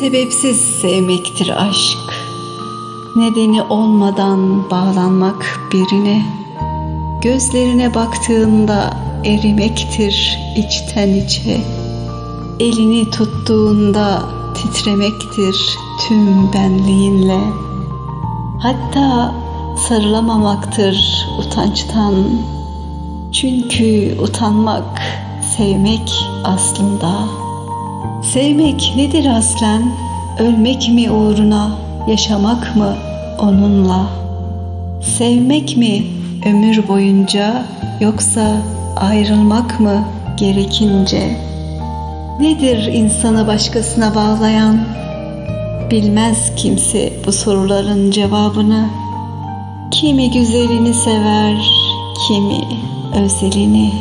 Sebepsiz sevmektir aşk. Nedeni olmadan bağlanmak birine. Gözlerine baktığında erimektir içten içe. Elini tuttuğunda titremektir tüm benliğinle. Hatta sarılamamaktır utançtan. Çünkü utanmak sevmek aslında. Sevmek nedir aslen? Ölmek mi uğruna, yaşamak mı onunla? Sevmek mi ömür boyunca yoksa ayrılmak mı gerekince? Nedir insanı başkasına bağlayan? Bilmez kimse bu soruların cevabını. Kimi güzelini sever, kimi özelini.